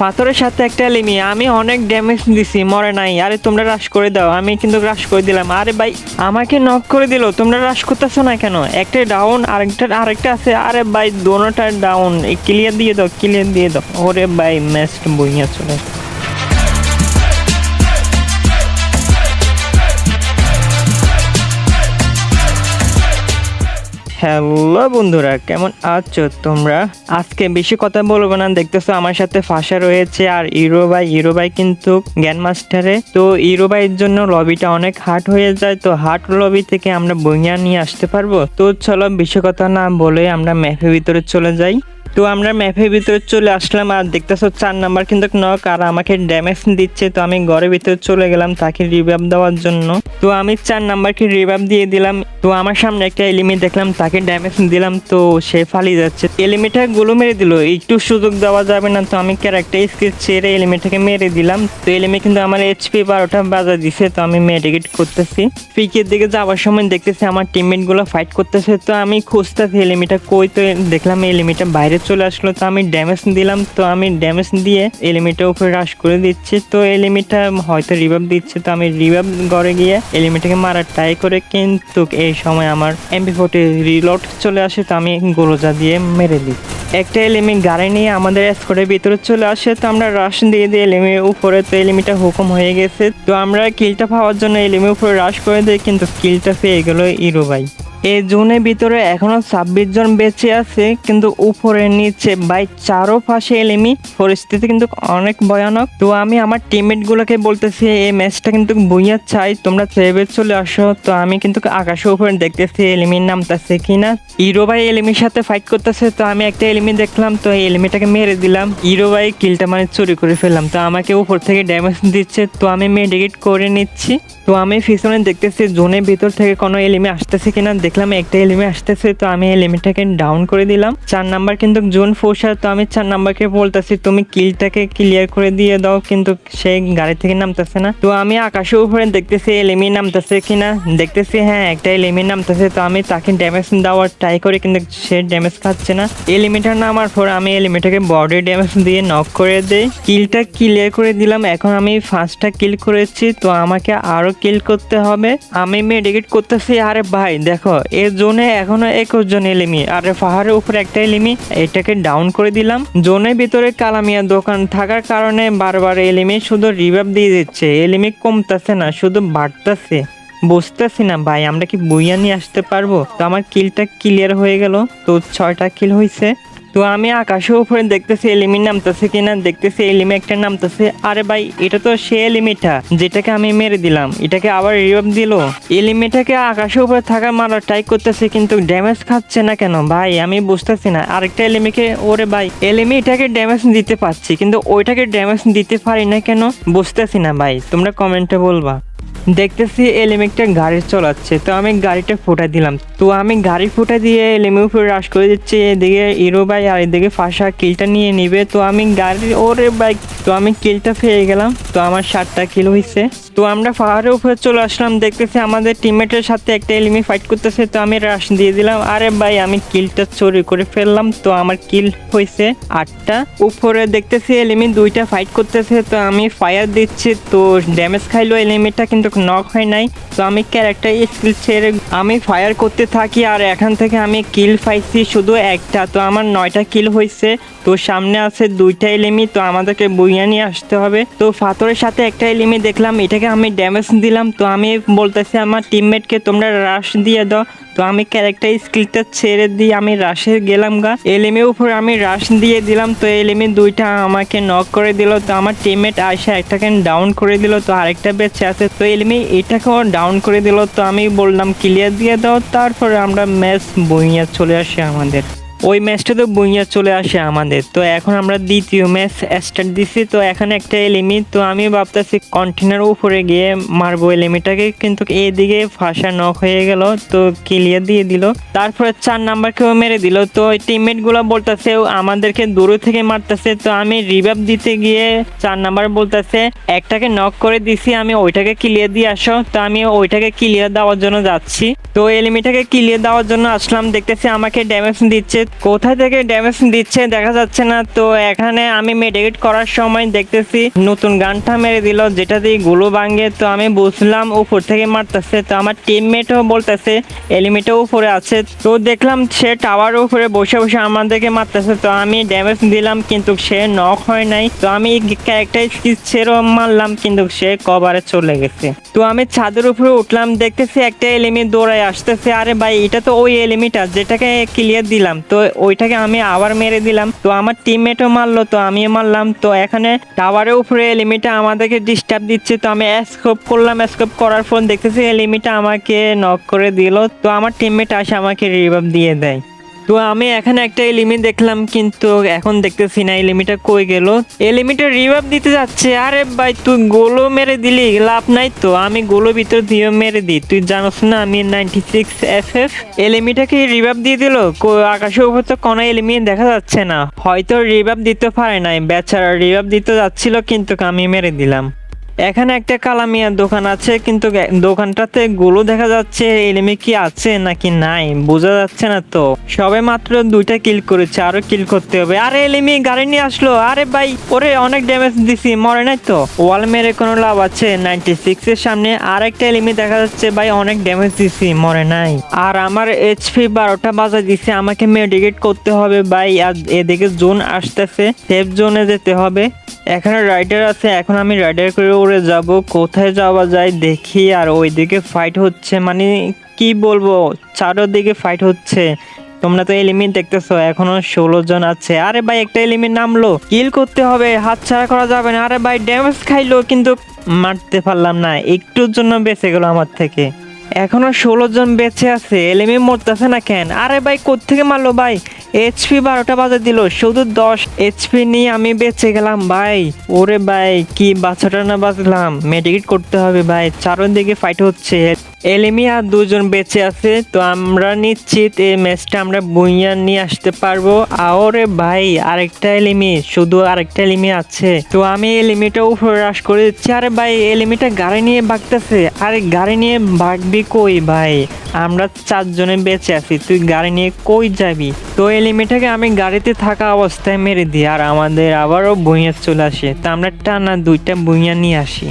পাথরের সাথে একটা লিমি আমি অনেক ড্যামেজ দিছি, মরে নাই। আরে, তোমরা রাশ করে দাও, আমি কিন্তু রাশ করে দিলাম। আরে ভাই, আমাকে নক করে দিল, তোমরা রাশ করতেছো না কেন? একটা ডাউন আরেকটা আরেকটা আছে। আরে ভাই, দোনোটা ডাউন ক্লিয়ার দিয়ে দাও ক্লিয়ার দিয়ে দাও। ওরে ভাই ম্যাচটা বইয়া চলে হ্যালো বন্ধুরা, কেমন আছো তোমরা? আজকে বেশি কথা বলব না, দেখতেছো আমার সাথে ফাঁসা রয়েছে আর ইরো ভাই। ইরো ভাই কিন্তু জ্ঞান মাস্টারে তো ইরো ভাইয়ের জন্য লবিটা অনেক হার্ট হয়ে যায়, তো হার্ট লবি থেকে আমরা বইয়া নিয়ে আসতে পারব। তো চলো বেশি কথা না বলে আমরা ম্যাপের ভিতরে চলে যাই। তো আমরা ম্যাপের ভিতরে চলে আসলাম আর দেখতেছো চার নাম্বার কিন্তু নক আর আমাকে ড্যামেজ দিচ্ছে, তো আমি ঘরের ভিতরে চলে গেলাম তাকে রিভাইভ দেওয়ার জন্য। তো আমি চার নাম্বারকে রিভাইভ দিয়ে দিলাম, তো আমার সামনে একটা এলিমি দেখলাম, তাকে ড্যামেজ দিলাম, তো সে ফালিয়ে যাচ্ছে। এলিমিটা গুলো মেরে দিল, একটু সুযোগ দেওয়া যাবে না, তো আমি ক্যারেক্টার স্কিল ছেড়ে এলিমিটাকে মেরে দিলাম। তো এলিমি কিন্তু আমার এইচপি বারোটা বাজা দিছে, তো আমি মেডিকেট করতেছি। পিকের দিকে যাওয়ার সময় দেখতেছি আমার টিমমেটগুলো ফাইট করতেছে, তো আমি খুঁজতেছি এলিমিটা কই, তো দেখলাম এলিমিটা বাইরে চলে আসলো, তো আমি ড্যামেজ দিলাম, তো আমি ড্যামেজ দিয়ে এলিমিটার উপরে রাশ করে দিচ্ছি। তো এলিমিটা হয়তো রিভাইভ দিচ্ছে, তো আমি রিভাইভ ঘরে গিয়ে এলিমিটাকে মারার ট্রাই করে কিন্তু এই সময় আমার এমপি ফোর্টি রিলোড চলে আসে, তো আমি গোলোজা দিয়ে মেরে দিই। একটা এলিমি গাড়ি নিয়ে আমাদের স্কোরের ভিতরে চলে আসে, তো আমরা রাশ দিয়ে দিই এলিমির উপরে, তো এলিমিটা হুকুম হয়ে গেছে। তো আমরা কিলটা পাওয়ার জন্য এলিমির উপরে রাশ করে দিই, কিন্তু কিলটা পেয়ে গেল ইরো ভাই। এই জোনের ভিতরে এখনও ছাব্বিশ জন বেঁচে আছে, কিন্তু উপরে নিচে বাই চারো পাশে এলিমি। পরিস্থিতি কিন্তু অনেক ভয়ানক। তো আমি আমার টিমমেট গুলোকে বলতেছি এই ম্যাচটা কিন্তু বইয়া চাই তোমরা সেভে চলে আসো। তো আমি কিন্তু আকাশে উপরে দেখতেছি, এলিমির নামতেছে কিনা। ইরো ভাই এলিমির সাথে ফাইট করতেছে, তো আমি একটা এলিমি দেখলাম, তো এই এলিমিটাকে মেরে দিলাম। ইরো ভাই কিলটা মানে চুরি করে ফেললাম, তো আমাকে উপর থেকে ড্যামেজ দিচ্ছে, তো আমি মেডিকেট করে নিচ্ছি। তো আমি পিছনে দেখতেছি, জোনের ভিতর থেকে কোনো এলিমি আসতেছে কিনা দেখলাম একটা এলিমি আসতেছে, তো আমি এলিমিটাকে ডাউন করে দিলাম। চার নাম্বার কিন্তু জোন ফোর্সার তো আমি চার নাম্বারকে বলতেছি, তুমি কিলটাকে ক্লিয়ার করে দিয়ে দাও, কিন্তু সে গাড়ি থেকে নামতেছে না। তো আমি আকাশের উপরে দেখতেছি এলিমি নামতেছে কিনা। দেখতেছি হ্যাঁ একটা এলিমি নামতেছে, তো আমি তাকে ড্যামেজ দেওয়ার ট্রাই করি, কিন্তু সে ড্যামেজ খাচ্ছে না। এলিমিটার নামার পর আমি এলিমিটাকে বডি ড্যামেজ দিয়ে নক করে দেই। কিলটা ক্লিয়ার করে দিলাম, এখন আমি ফার্স্টটা কিল করেছি, তো আমাকে আরও কিল করতে হবে। আমি মেডিকেট করতেছি, আরে ভাই, দেখো এর জোনে এখনও একুশ জন এলিমি আর পাহাড়ের উপরে একটা এলিমি এটাকে ডাউন করে দিলাম। জোনের ভিতরে কালামিয়া দোকান থাকার কারণে বারবার এলিমি শুধু রিভাইভ দিয়ে দিচ্ছে। এলিমি কমতেছে না, শুধু বাড়তেছে। বুঝতেছি না ভাই, আমরা কি বইয়া নিয়ে আসতে পারব? তো আমার কিলটা ক্লিয়ার হয়ে গেল। তো ছয়টা কিল হয়েছে তো আমি আকাশে উপরে দেখতেছি এলিমি নামতেছে কিনা, দেখতেছি এলিমি একটা নামতেছে। আরে ভাই, এটা তো সে এলিমিটা যেটাকে আমি মেরে দিলাম। এটাকে আবার রিভাইভ দিল। এলিমিটাকে আকাশে উপরে থাকা মারা ট্রাই করতেছে, কিন্তু ড্যামেজ খাচ্ছে না কেন? ভাই, আমি বুঝতেছি না। আরেকটা এলিমিকে ওরে ভাই এলিমি এটাকে ড্যামেজ দিতে পারছি, কিন্তু ওইটাকে ড্যামেজ দিতে পারি না কেন? বুঝতেছি না ভাই, তোমরা কমেন্টে বলবা। দেখতেছি এলিমেকটা গাড়ি চলাচ্ছে, তো আমি গাড়িটা ফুটা দিলাম। তো আমি গাড়ি ফুটা দিয়ে এলিমি উপরে রাশ করে দিচ্ছি, এদিকে ইরো ভাই আর এদিকে ফাঁসা কিলটা নিয়ে নিবে। তো আমি গাড়ি, ওরে বাইক তো আমি কিলটা পেয়ে গেলাম, তো আমার সাতটা কিল হয়েছে। তো আমরা পাহাড়ের উপরে চলে আসলাম, দেখতেছি আমাদের টিমমেটের সাথে একটা এলিমি ফাইট করতেছে, তো আমি রাশ দিয়ে দিলাম। আরে ভাই, আমি কিলটা চুরি করে ফেললাম, তো আমার কিল হয়েছে আটটা। উপরে দেখতেছি এলিমি দুইটা ফাইট করতেছে, তো আমি ফায়ার দিচ্ছি, তো ড্যামেজ খাইলো এলিমিটা কিন্তু নক হয় নাই। তো আমি ক্যারেক্টার স্কিল ছেড়ে আমি ফায়ার করতে থাকি, আর এখান থেকে আমি কিল পাইছি শুধু একটা, তো আমার নয়টা কিল হয়েছে। তো সামনে আছে দুইটা এলিমি তো আমাদেরকে বইয়া নিয়ে আসতে হবে। তো ফাতরের সাথে একটা এলিমি দেখলাম এটাকে আমি ড্যামেজ দিলাম, তো আমি বলতেছি আমার টিমমেটকে তোমরা রাশ দিয়ে দাও। তো আমি ক্যারেক্টার স্কিলটা ছেড়ে দিয়ে আমি রাশে গেলাম গা। এলিমির উপর আমি রাশ দিয়ে দিলাম, তো এলিমি দুইটা আমাকে নক করে দিল, তো আমার টিমমেট আইসা একটাকে ডাউন করে দিল, তো আরেকটা বেঁচে আছে। তো এলিমি এটাকেও ডাউন করে দিল, তো আমি বললাম ক্লিয়ার দিয়ে দাও, তারপরে আমরা ম্যাচ বইয়া চলে আসি আমাদের। ওই ম্যাচটা তো বইয়া চলে আসে আমাদের। তো এখন আমরা দ্বিতীয় ম্যাচ স্টার্ট দিছি, তো এখানে একটা এলিমি, তো আমি ভাবতেছি কন্টেনার উপরে গিয়ে মারবো এলিমিটাকে, কিন্তু এদিকে ফাঁসা নক হয়ে গেল, তো ক্লিয়ার দিয়ে দিল। তারপরে চার নাম্বারকেও মেরে দিল, তো ওই টিমমেটগুলো বলতেছে, আমাদেরকে দূরে থেকে মারতেছে। তো আমি রিভাইভ দিতে গিয়ে চার নাম্বার বলতেছে, একটাকে নক করে দিছি, আমি ওইটাকে ক্লিয়ার দিয়ে আসো। তো আমি ওইটাকে ক্লিয়ার দেওয়ার জন্য যাচ্ছি। তো এলিমিটাকে ক্লিয়ার দেওয়ার জন্য আসলাম, দেখতেছি আমাকে ড্যামেজ দিচ্ছে কোথায় থেকে ড্যামেজ দিচ্ছে দেখা যাচ্ছে না। তো এখানে আমি মেডিকেট করার সময় দেখতেছি নতুন গানটা মেরে দিল, যেটা দিয়ে গুলো ভাঙে। তো আমি বুঝলাম উপর থেকে মারতেছে। তো আমার টিমমেটও বলতেছে এলিমিটও উপরে আছে। তো দেখলাম সে টাওয়ার উপরে বসে বসে আমাদেরকে মারতেছে। তো আমি ড্যামেজ দিলাম, কিন্তু সে নক হয় নাই। তো আমি ক্যারেক্টার ছেড়েও মারলাম, কিন্তু সে কভারে চলে গেছে। তো আমি ছাদের উপরে উঠলাম, দেখতেছি একটা এলিমি দৌড়ায় আসতেছে। আরে ভাই, এটা তো ওই এলিমিটা যেটাকে ক্লিয়ার দিলাম। তো ওইটাকে আমি আবার মেরে দিলাম। তো আমার টিমমেটও মারলো, তো আমিও মারলাম। তো এখানে টাওয়ারের উপরে এলিমিটা আমাদেরকে ডিস্টার্ব দিচ্ছে। তো আমি স্কোপ করলাম। স্কোপ করার ফোন দেখতেছি এলিমিটা আমাকে নক করে দিল। তো আমার টিমমেট আসে আমাকে রিভাব দিয়ে দেয়। তো আমি এখানে একটা এলিমি দেখলাম, কিন্তু এখন দেখতেছি না এলিমিটা কই গেল? এলিমিটা রিভাব দিতে যাচ্ছে। আরে ভাই, তুই গোলো মেরে দিলি, লাভ নাই তো। আমি গোলো ভিতর দিয়ে মেরে দিই। তুই জানোস না, আমি নাইনটি সিক্স এফ এফ এলিমিটাকে রিভাব দিয়ে দিল? আকাশের উপর তো কোনো এলিমি দেখা যাচ্ছে না। হয়তো রিভাব দিতে পারে নাই। বেচারা রিভাব দিতে যাচ্ছিল, কিন্তু আমি মেরে দিলাম। এখানে একটা কালামিয়ার দোকান আছে, কিন্তু দোকানটাতে গুলো দেখা যাচ্ছে এলিমি কি আছে নাকি নাই, বোঝা যাচ্ছে না তো। সবে মাত্র দুইটা কিল করেছে, আরও কিল করতে হবে। আরে এলিমি গাড়ি নিয়ে আসলো। আরে ভাই, ওরে অনেক ড্যামেজ দিছি, মরে নাই তো। ওয়াল মেরে কোনো লাভ আছে? নাইনটি সিক্স এর সামনে আর একটা এলিমি দেখা যাচ্ছে, ভাই, অনেক ড্যামেজ দিছি, মরে নাই। আর আমার এইচপি বারোটা বাজা দিছে, আমাকে মেডিকেট করতে হবে, ভাই। আর এদিকে জোন আসতেছে সেফ জোনে যেতে হবে। এখানে রাইডার আছে, এখন আমি রাইডার করে উড়ে যাব। কোথায় যাওয়া যায় দেখি, আর ওইদিকে ফাইট হচ্ছে। মানে কি বলব, চারোদিকে ফাইট হচ্ছে। তোমরা তো এলিমিট দেখতেছো, এখনও ষোলো জন আছে। আরে ভাই, একটা এলিমিট নামলো। কিল করতে হবে, হাত ছাড়া করা যাবে না। আরে ভাই ড্যামেজ খাইলো, কিন্তু মারতে পারলাম না। একটুর জন্য বেঁচে গেলো আমার থেকে। এখনও ষোলো জন বেঁচে আছে এলএমএ মরতেছে না কেন? আরে ভাই, কোত্থেকে মারলো ভাই? এইচপি বারোটা বাজে দিল, শুধু দশ এইচপি নিয়ে আমি বেঁচে গেলাম ভাই। ওরে ভাই, কি বাচ্চাটা না বাঁচলাম? মেডিকেট করতে হবে ভাই, চারোদিকে ফাইট হচ্ছে। এলিমি আর দুজন বেঁচে আছে, তো আমরা নিশ্চিত এই ম্যাচটা আমরা বুইয়া নিয়ে আসতে পারব। আরে ভাই, আরেকটা এলিমি, শুধু আরেকটা এলিমি আছে। তো আমি এলিমিটা উপরে রাশ করে দিচ্ছি। আরে ভাই, এলিমিটা গাড়ি নিয়ে ভাগতেছে। আরে গাড়ি নিয়ে ভাগবি কই ভাই? আমরা চারজনে বেঁচে আছি, তুই গাড়ি নিয়ে কই যাবি? তো এলিমিটাকে আমি গাড়িতে থাকা অবস্থায় মেরে দিই, আর আমাদের আবারও বইয়া চলে আসে। তো আমরা টানা দুইটা বুইয়া নিয়ে আসি।